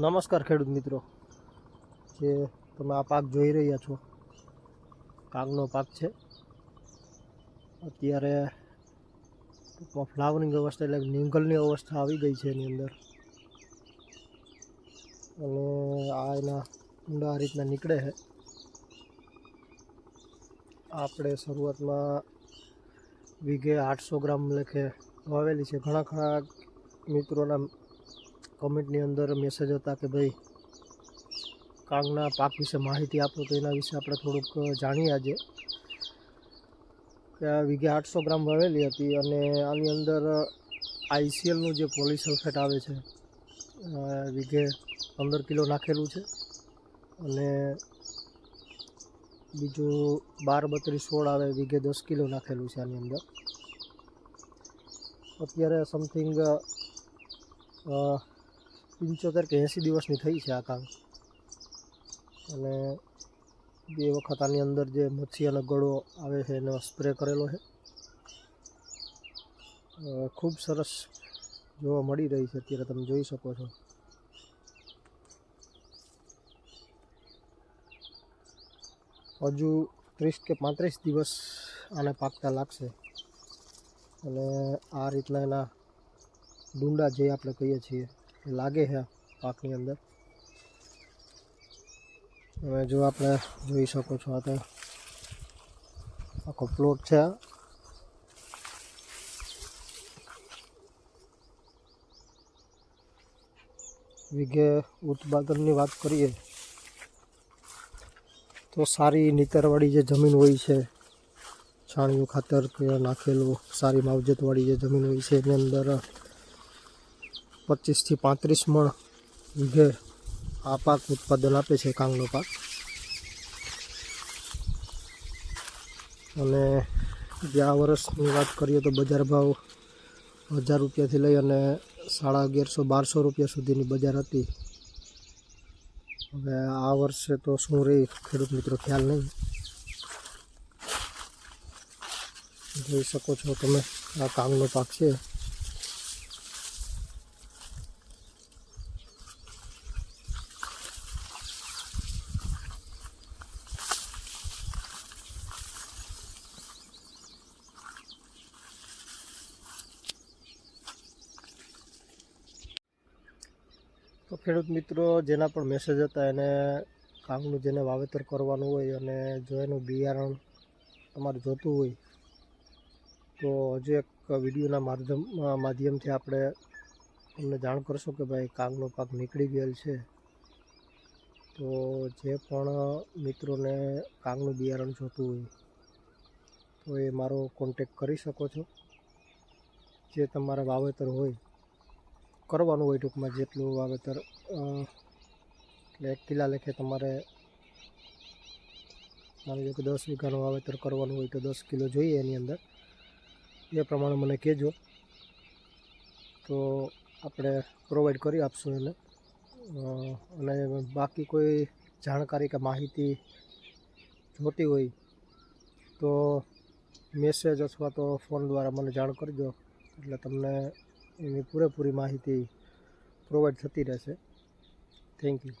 નમસ્કાર ખેડૂત મિત્રો. જે તમે આ પાક જોઈ રહ્યા છો કાગનો પાક છે. અત્યારે ટૂંકમાં ફ્લાવરિંગ અવસ્થા એટલે નિંગલની અવસ્થા આવી ગઈ છે એની અંદર. અને આ એના ઊંડા આ રીતના નીકળે છે. આપણે શરૂઆતમાં વીઘે આઠસો ગ્રામ લેખે વાવેલી છે. ઘણા ખરા મિત્રોના કમેન્ટની અંદર મેસેજ હતા કે ભાઈ, કાંગના પાક વિશે માહિતી આપો તો એના વિશે આપણે થોડુંક જાણીએ આજે. કે આ વીઘે આઠસો ગ્રામ વાવેલી હતી અને આની અંદર આઈસીએલનું જે પોલિસલ્ફેટ આવે છે વીઘે પંદર કિલો નાખેલું છે. અને બીજું બાર બત્રીસ સોળ આવે, વીઘે દસ કિલો નાખેલું છે આની અંદર. અત્યારે સમથિંગ પંચોતેર કે એંસી દિવસની થઈ છે આ કામ. અને બે વખત આની અંદર જે મચ્છી અને ગળો આવે છે, એનો સ્પ્રે કરેલો છે. ખૂબ સરસ જોવા મળી રહી છે, અત્યારે તમે જોઈ શકો છો. હજુ ત્રીસ કે પાંત્રીસ દિવસ આને પાકતા લાગશે. અને આ રીતના એના ડુંડા જે આપણે કહીએ છીએ લાગે છે પાકની અંદર. હવે જો આપણે જોઈ શકો છો આ તો આખો પ્લોટ છે આ. વીઘે ઉત્પાદનની વાત કરીએ તો સારી નીતરવાળી જે જમીન હોય છે, છાણિયું, ખાતર નાખેલું સારી માવજતવાળી જે જમીન હોય છે, એની અંદર પચીસથી પાંત્રીસ મણ વીઘે આ પાક ઉત્પાદન આપે છે કાંગનો પાક. અને ગયા વર્ષની વાત કરીએ તો બજાર ભાવ હજાર રૂપિયાથી લઈ અને સાડા અગિયારસો, બારસો રૂપિયા સુધીની બજાર હતી. હવે આ વર્ષે તો શું રહી ખેડૂત મિત્રો ખ્યાલ નહીં. જોઈ શકો છો તમે આ કાંગનો પાક છે. તો ખેડૂત મિત્રો જેના પણ મેસેજ હતા એને કામનું જેને વાવેતર કરવાનું હોય અને જો એનું બિયારણ તમારે જોતું હોય, તો હજુ એક વિડીયોના માધ્યમ, માધ્યમથી આપણે એમને જાણ કરશો કે ભાઈ કાગનો પાક નીકળી ગયેલ છે. તો જે પણ મિત્રોને કાગનું બિયારણ જોતું હોય, તો એ મારો કોન્ટેક કરી શકો છો. જે તમારા વાવેતર હોય કરવાનું હોય ટૂંકમાં જેટલું વાવેતર એટલે એક કિલ્લા લેખે તમારે માની લો કે દસ વીઘાનું વાવેતર કરવાનું હોય તો દસ કિલો જોઈએ એની અંદર. એ પ્રમાણે મને કહેજો. તો આપણે પ્રોવાઈડ કરી આપશું એને. અને બાકી કોઈ જાણકારી કે માહિતી જોતી હોય તો મેસેજ અથવા તો ફોન દ્વારા મને જાણ કરજો. એટલે તમને એની પૂરેપૂરી માહિતી પ્રોવાઈડ થતી રહેશે. Thank you